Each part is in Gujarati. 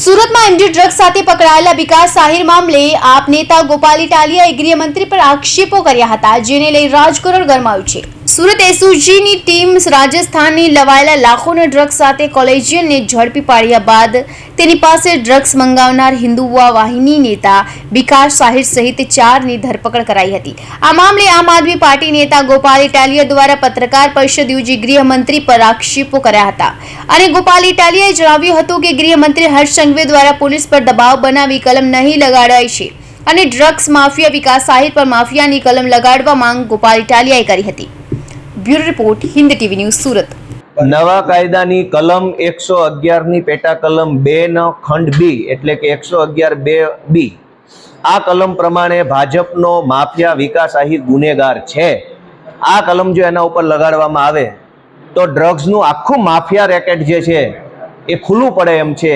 સુરતમાં એમડી ડ્રગ્સ સાથે પકડાયેલા વિકાસ સાહિર મામલે આપ નેતા ગોપાલ ઇટાલિયાએ ગૃહમંત્રી પર આક્ષેપો કર્યા હતા, જેને લઈ રાજકારણ ગરમાયું છે. સુરત એસઓજીની ટીમ રાજસ્થાનની લવાયેલા લાખોના ડ્રગ્સ સાથે કોલેજિયનને ઝડપી પાડ્યા બાદ તેની પાસે ડ્રગ્સ મંગાવનાર હિન્દુવા વાહિની નેતા વિકાસ સાહિર સહિત ચારની ધરપકડ કરાઈ હતી. આ મામલે આમ આદમી પાર્ટી નેતા ગોપાલ ઇટાલિયા દ્વારા પત્રકાર પરિષદ યોજી ગૃહમંત્રી પર આક્ષેપો કર્યા હતા. અને ગોપાલ ઇટાલિયાએ જણાવ્યું હતું કે ગૃહમંત્રી હર્ષ સંઘવી દ્વારા પોલીસ પર દબાવ બનાવી કલમ નહીં લગાડાઈ છે અને ડ્રગ્સ માફિયા વિકાસ સાહિર પર માફિયાની કલમ લગાડવા માંગ ગોપાલ ઇટાલિયાએ કરી હતી. Bureau report, Hind TV news, Surat. નવા કાયદાની કલમ એકસો અગિયારની પેટા કલમ બે નો ખંડ બી, એટલે કે એકસો અગિયાર બે બી. આ કલમ પ્રમાણે ભાજપનો માફિયા વિકાસ આહિર ગુનેગાર છે. આ કલમ જો એના ઉપર લગાડવામાં આવે, તો ડ્રગ્સનું આખું માફિયા રેકેટ જે છે, એ ખુલ્લું પડે એમ છે.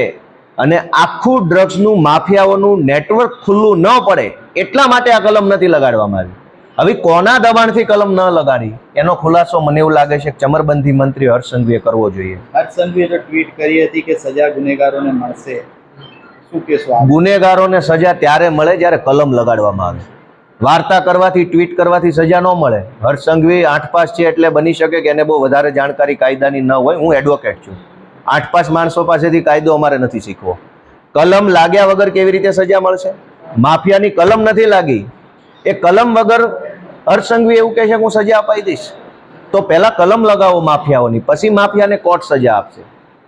અને આખું ડ્રગ્સનું માફિયાઓનું નેટવર્ક ખુલ્લું ન પડે, એટલા માટે આ કલમ નથી લગાડવામાં આવી હવે કોના દબાણથી કલમ ન લગાડી? એનો ખુલાસો મને એવું લાગે છે કે ચમરબંધી મંત્રી હર્ષ સંઘવીએ કરવો જોઈએ. હર્ષ સંઘવીએ તો ટ્વીટ કરી હતી કે સજા ગુનેગારોને મળશે. શું કહેશો ગુનેગારોને સજા ત્યારે મળે જ્યારે કલમ લગાડવામાં આવે. વાર્તા કરવાથી ટ્વીટ કરવાથી સજા ન મળે. હર્ષ સંઘવી આઠ પાસ છે એટલે બની શકે કે એને બહુ વધારે જાણકારી કાયદાની ન હોય. હું એડવોકેટ છું. આઠ પાસ માણસો પાસેથી કાયદો અમારે નથી શીખવો. કલમ લાગ્યા વગર કેવી રીતે સજા મળશે? માફિયાની કલમ નથી લાગી. એ કલમ વગર હર્ષ એવું કહે છે હું સજા અપાઈ દઈશ. તો પહેલા કલમ લગાવો માફિયાઓની, પછી માફિયાને કોર્ટ સજા આપશે.